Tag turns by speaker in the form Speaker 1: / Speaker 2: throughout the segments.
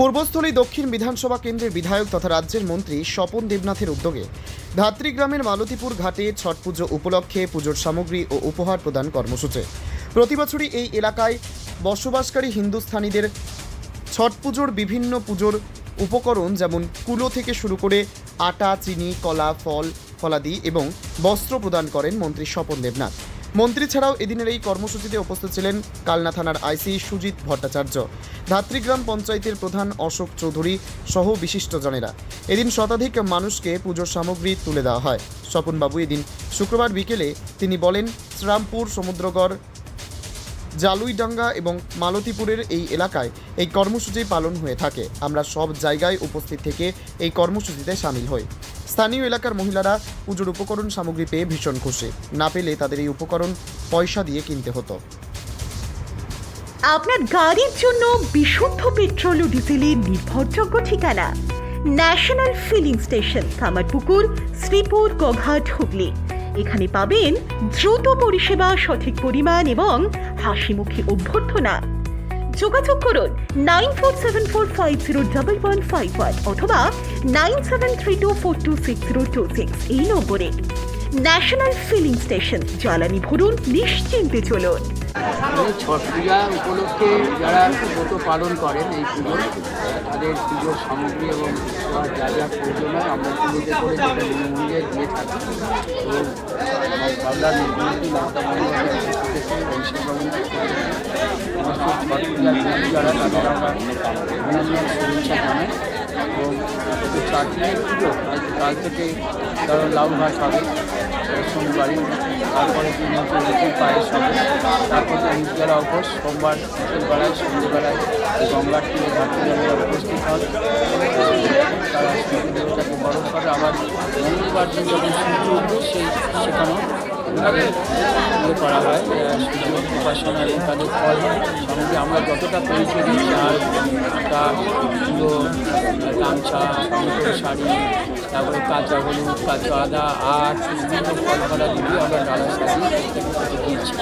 Speaker 1: পূর্বস্থলী দক্ষিণ বিধানসভা কেন্দ্রের বিধায়ক তথা রাজ্যের মন্ত্রী স্বপন দেবনাথের উদ্যোগে ধাত্রী গ্রামের মালতীপুর ঘাটে ছট পুজো উপলক্ষে পুজোর সামগ্রী ও উপহার প্রদান কর্মসূচি। প্রতি বছরই এই এলাকায় বসবাসকারী হিন্দুস্থানীদের ছট পুজোর বিভিন্ন পুজোর উপকরণ যেমন কুলো থেকে শুরু করে আটা, চিনি, কলা, ফল, ফলাদি এবং বস্ত্র প্রদান করেন মন্ত্রী স্বপন দেবনাথ। মন্ত্রী ছাড়াও এদিনের এই কর্মসূচিতে উপস্থিত ছিলেন কালনা থানার আইসি সুজিত ভট্টাচার্য, ধাত্রীগ্রাম পঞ্চায়েতের প্রধান অশোক চৌধুরী সহ বিশিষ্টজনেরা। এদিন শতাধিক মানুষকে পুজোর সামগ্রী তুলে দেওয়া হয়। স্বপনবাবু এদিন শুক্রবার বিকেলে তিনি বলেন, শ্রামপুর, সমুদ্রগড়, জালুইডাঙ্গা এবং মালতীপুরের এই এলাকায় এই কর্মসূচি পালন হয়ে থাকে। আমরা সব জায়গায় উপস্থিত থেকে এই কর্মসূচিতে সামিল হই। স্থানীয় এলাকার মহিলারা পুজোর উপকরণ সামগ্রী পেয়ে ভীষণ খুশি। না পেলে তাদের এই উপকরণ পয়সা দিয়ে কিনতে হতো।
Speaker 2: আপনার গাড়ির জন্য বিশুদ্ধ পেট্রোল ও ডিজেলের নির্ভরযোগ্য ঠিকানা। National filling station, Kamarpukur, Sripur, Goghat, Hooghly. এখানে পাবেন দ্রুত পরিষেবা, সঠিক পরিমাণ এবং হাসিমুখী অভ্যর্থনা। যোগাযোগ করুন nine four seven four five zero double one five one অথবা nine seven three two four two six zero two six এই নম্বরে ন্যাশনাল ফিলিং স্টেশন জ্বালানি ভরুন নিশ্চিন্তে চলুন।
Speaker 3: ছট পূজা উপলক্ষে যারা ব্রত পালন করেন এই পুজো তাদের পুজোর সামগ্রী এবং যা যা প্রয়োজন হয় আমরা পুজোতে করে যেটা মন্দিরে দিয়ে থাকি। এবং বাংলার পুজো কাল থেকে ধরো লাউ ঘাস হবে। শনিবারই তারপরে তিন হচ্ছে লুচি পায়েস হবে তারপর নির্জলা অভ্যাস সোমবার বিকেলবেলায় সন্ধ্যেবেলায় গঙ্গার তীরে ঘাটে উপস্থিত হন তারা দেবতাকে বরণ করে আবার মঙ্গলবার দিন যখন সূর্য উঠবে সেই সেখানেও ইয়ে করা হয় সূর্য উপাসনা তাদের ফল সামগ্রী আমরা যতটা পরিচয় দিই, চাল, আটা গামছা শাড়ি তারপরে কাঁচা হলুদ, কাঁচা আদা আখ বিভিন্ন ফল ফলা দিয়ে আমরা ডালা সাজিয়ে প্রত্যেকের দিয়েছি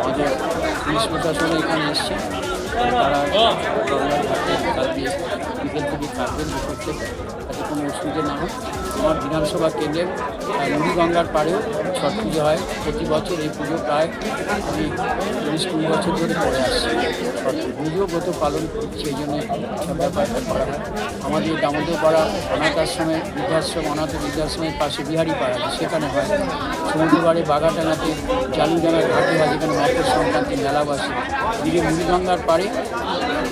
Speaker 3: আমাদের পুলিশ প্রশাসন এখানে এসছে। তারা গঙ্গার ঘাটে বিকেল থেকে থাকবেন কোনো অসুবিধা না আমার বিধানসভা কেন্দ্রের মুড়িগঙ্গার পাড়েও ছট পুজো হয়। প্রতি বছর এই পুজো প্রায় আমি উনিশ কুড়ি বছর ধরে করে আসছি। ছট পুজো ব্রত পালন করি সেই জন্য ব্যাপারটা করা হয়। আমাদের দামোদর পাড়া অনাথ আশ্রমে বৃদ্ধাশ্রম, অনাথ বৃদ্ধাশ্রমের পাশে বিহারি পাড়া, সেখানে হয়। সমুদ্রবাড়ি বাগাটানাতে জালুডাঙ্গার ঘাটে হয়, যেখানে মকর সংক্রান্তি মেলা বসে। এদিকে মুড়িগঙ্গার পাড়ে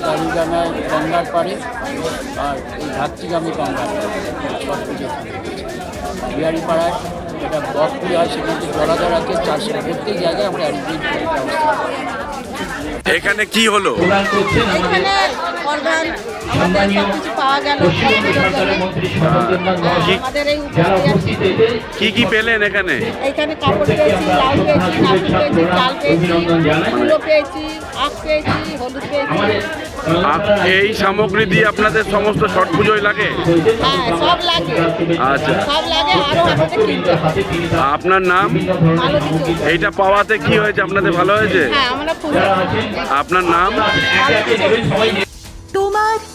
Speaker 3: জালুডাঙ্গার গঙ্গার পাড়ে, আর এই ধাত্রীগামী গঙ্গার পাড়ে ছট পুজো বিহারি পাড়ায় যেটা বক পুজো হয় সেখানে জলাধার আছে চারশো প্রত্যেক জায়গায় আমরা অ্যারেঞ্জমেন্ট করে ব্যবস্থা।
Speaker 4: এখানে কি হলো
Speaker 5: প্রদান করছেন আমাদের
Speaker 6: এখানে পাওয়া গেল আমাদের এই
Speaker 4: কি কি পেলেন এখানে?
Speaker 6: এইখানে কাপড় পেয়েছি লাউ পেয়েছি পেয়েছি চাল পেয়েছি পেয়েছি আখ পেয়েছি হলুদ পেয়েছি।
Speaker 4: এই সামগ্রী দিয়ে আপনাদের সমস্ত ছট পুজোয় লাগে?
Speaker 6: হ্যাঁ সব লাগে।
Speaker 4: আচ্ছা।
Speaker 6: সব লাগে আরও আমাদের কিনতে হবে।
Speaker 5: হাতে তিনি তার
Speaker 4: আপনার নাম এইটা পাওয়াতে কি হয়েছে? আপনাদের ভালো হয়েছে?
Speaker 6: হ্যাঁ আমরা খুব
Speaker 4: আপনার নাম।
Speaker 2: তোমার